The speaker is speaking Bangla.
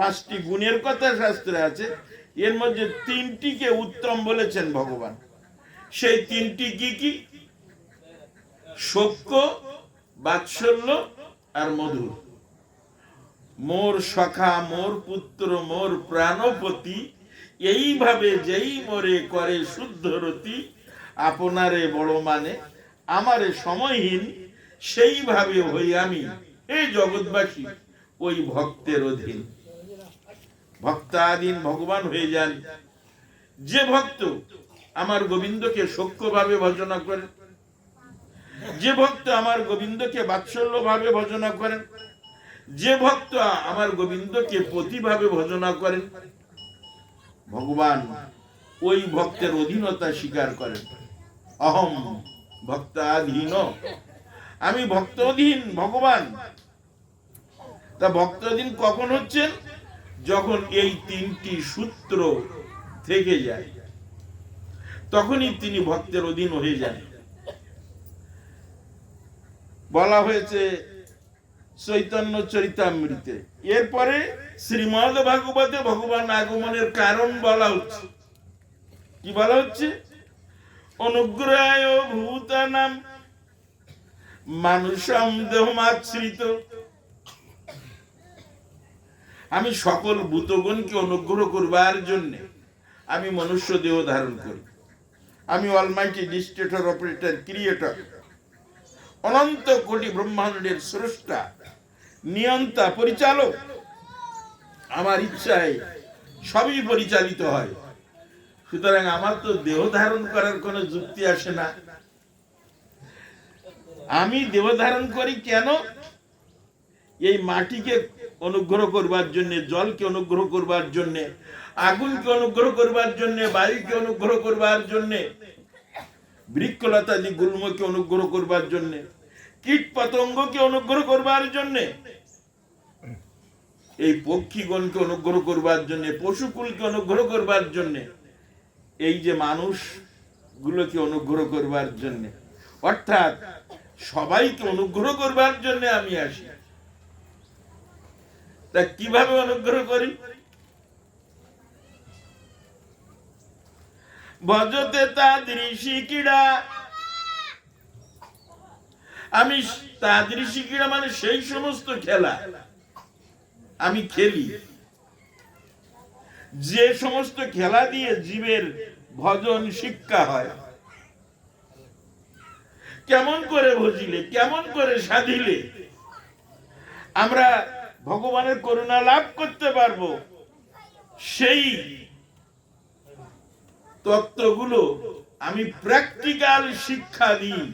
পাঁচটি গুণের কথা শাস্ত্রে আছে। এর মধ্যে তিনটিকে উত্তম বলেছেন ভগবান। সেই তিনটি কি কি? সক্য, বাৎসল্য আর মধুর। মোর সখা, মোর পুত্র, মোর প্রাণপতি, এইভাবে যেই মরে করে শুদ্ধ রতি, আপনারে বড় মানে আমারে সময়হীন, সেইভাবে হই আমি। এই জগৎবাসী, ওই ভক্তের অধীন। ভক্তাধীন ভগবান হয়ে যান। যে ভক্ত আমার গোবিন্দকে সক্ষ্যভাবে ভজনা করেন, যে ভক্ত আমার গোবিন্দকে বাৎসল্য ভাবে ভজনা করেন, যে ভক্ত আমার গোবিন্দকে প্রতিভাবে ভজনা করেন, ভগবান ওই ভক্তের অধীনতা স্বীকার করেন। অহম ভক্তাধীন, আমি ভক্তধীন, ভগবান। তা ভক্তধীন কখন হচ্ছেন? যখন এই তিনটি সূত্র থেকে যায়, তখনই তিনি ভক্তের অধীন হয়ে যান। বলা হয়েছে, চৈতন্য চরিতামৃতে। এরপরে শ্রীমদ ভাগবতে ভগবান আগমনের কারণ বলা হচ্ছে। কি বলা হচ্ছে? অনুগ্রহায় ভূতানাম, মানুষম দেহমাশ্রিত আমি সকল ভূতগণকে অনুগ্রহ করবার জন্য আমি মনুষ্য দেহ ধারণ করি। আমি অলমাইটি ডিস্ট্রেটর অপারেটর ক্রিয়েটর অনন্ত কোটি ব্রহ্মাণ্ডের স্রষ্টা, নিয়ন্তা, পরিচালক। আমার ইচ্ছায় সবই পরিচালিত হয়। সুতরাং আমার তো দেহ ধারণ করার কোনো যুক্তি আসে না। আমি দেহ ধারণ করি কেন? এই মাটিকে অনুগ্রহ করবার জন্য জলকে অনুগ্রহ করবার জন্য আগুনকে অনুগ্রহ করবার জন্য বায়ুকে অনুগ্রহ করবার জন্য বৃক্ষলতাদি গুল্মকে অনুগ্রহ করবার জন্য কীট পতঙ্গকে অনুগ্রহ করবার জন্য এই পক্ষীগণকে অনুগ্রহ করবার জন্য পশুকুলকে অনুগ্রহ করবার জন্য এই যে মানুষ গুলোকে অনুগ্রহ করবার জন্য অর্থাৎ সবাইকে অনুগ্রহ করবার জন্য আমি আসি তা কীভাবে অনুগ্রহ করি? ভজতে তাদৃশী ক্রীড়া আমি তাদৃশী ক্রীড়া মানে সেই সমস্ত খেলা। আমি খেলি। যে সমস্ত খেলা দিয়ে জীবের ভজন, শিক্ষা হয়। কেমন করে ভজিলে, কেমন করে সাধিলে? আমরা ভগবানের করুণা লাভ করতে পারব। সেই তত্ত্বগুলো আমি প্র্যাকটিক্যাল শিক্ষা দিই।